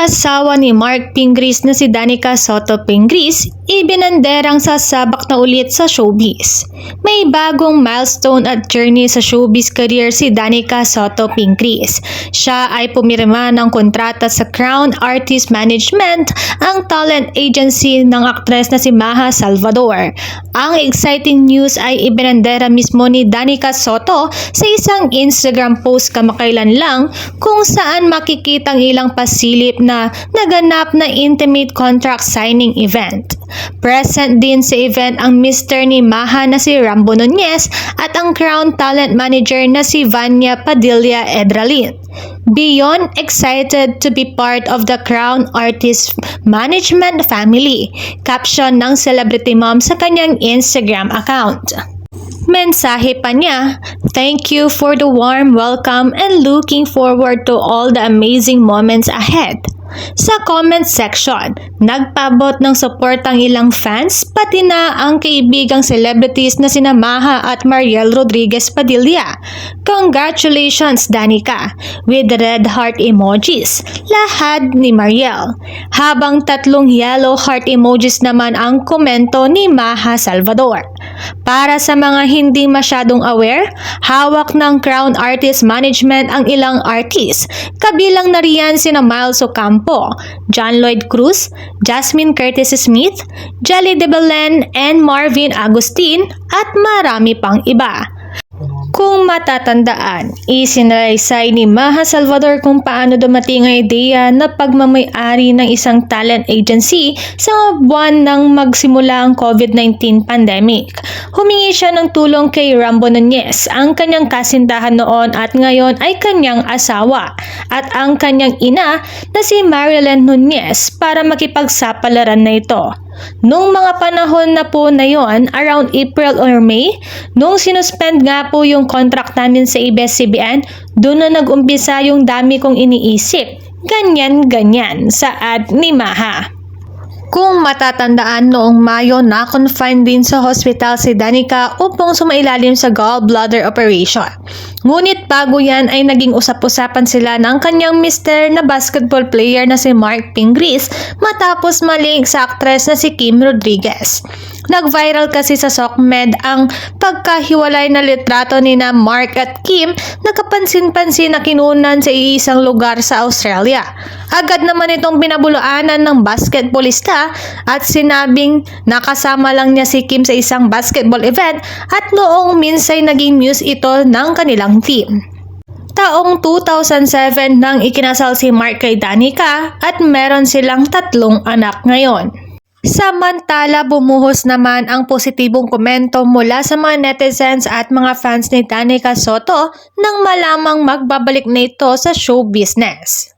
Asawa ni Mark Pingris na si Danica Soto Pingris, ibinanderang sasabak na ulit sa showbiz. May bagong milestone at journey sa showbiz career si Danica Soto Pingris. Siya ay pumirma ng kontrata sa Crown Artist Management, ang talent agency ng aktres na si Maha Salvador. Ang exciting news ay ibinandera mismo ni Danica Soto sa isang Instagram post kamakailan lang kung saan makikitang ilang pasilip na naganap na intimate contract signing event. Present din sa event ang Mr. ni Maha na si Rambo Nunez at ang Crown Talent Manager na si Vanya Padilla Edralin. Beyond excited to be part of the Crown Artist Management family, caption ng celebrity mom sa kanyang Instagram account. Mensahe pa niya, Thank you for the warm welcome and looking forward to all the amazing moments ahead. Sa comment section, nagpabot ng support ang ilang fans pati na ang kaibigang celebrities na sina Maha at Mariel Rodriguez Padilla. Congratulations Danica with red heart emojis. Lahad ni Mariel. Habang tatlong yellow heart emojis naman ang komento ni Maha Salvador. Para sa mga hindi masyadong aware, hawak ng Crown Artist Management ang ilang artists. Kabilang na riyan sina Miles Ocampo, John Lloyd Cruz, Jasmine Curtis Smith, Jelly de Belen, and Marvin Agustin at marami pang iba. Kung matatandaan, isinalaysay ni Maha Salvador kung paano dumating ang ideya na pagmamayari ng isang talent agency sa buwan nang magsimula ang COVID-19 pandemic. Humingi siya ng tulong kay Rambo Nunez, ang kanyang kasintahan noon at ngayon ay kanyang asawa, at ang kanyang ina na si Marilyn Nunez para makipagsapalaran na ito. Nung mga panahon na po na yon, around April or May, nung sinuspend nga po yung contract namin sa ABS-CBN, doon na nag-umpisa yung dami kong iniisip. Ganyan-ganyan sa ad ni Maha. Kung matatandaan noong Mayo, na-confine din sa hospital si Danica upang sumailalim sa gallbladder operation. Ngunit bago yan ay naging usap-usapan sila ng kanyang mister na basketball player na si Mark Pingris matapos maling sa aktres na si Kim Rodriguez. Nag-viral kasi sa SOCMED ang pagkahiwalay na litrato ni na Mark at Kim na kapansin-pansin na kinunan sa iisang lugar sa Australia. Agad naman itong pinabulaanan ng basketballista at sinabing nakasama lang niya si Kim sa isang basketball event at noong minsay naging muse ito ng kanilang team. Taong 2007 nang ikinasal si Mark kay Danica at meron silang tatlong anak ngayon. Samantala, bumuhos naman ang positibong komento mula sa mga netizens at mga fans ni Danica Soto nang malamang magbabalik na ito sa show business.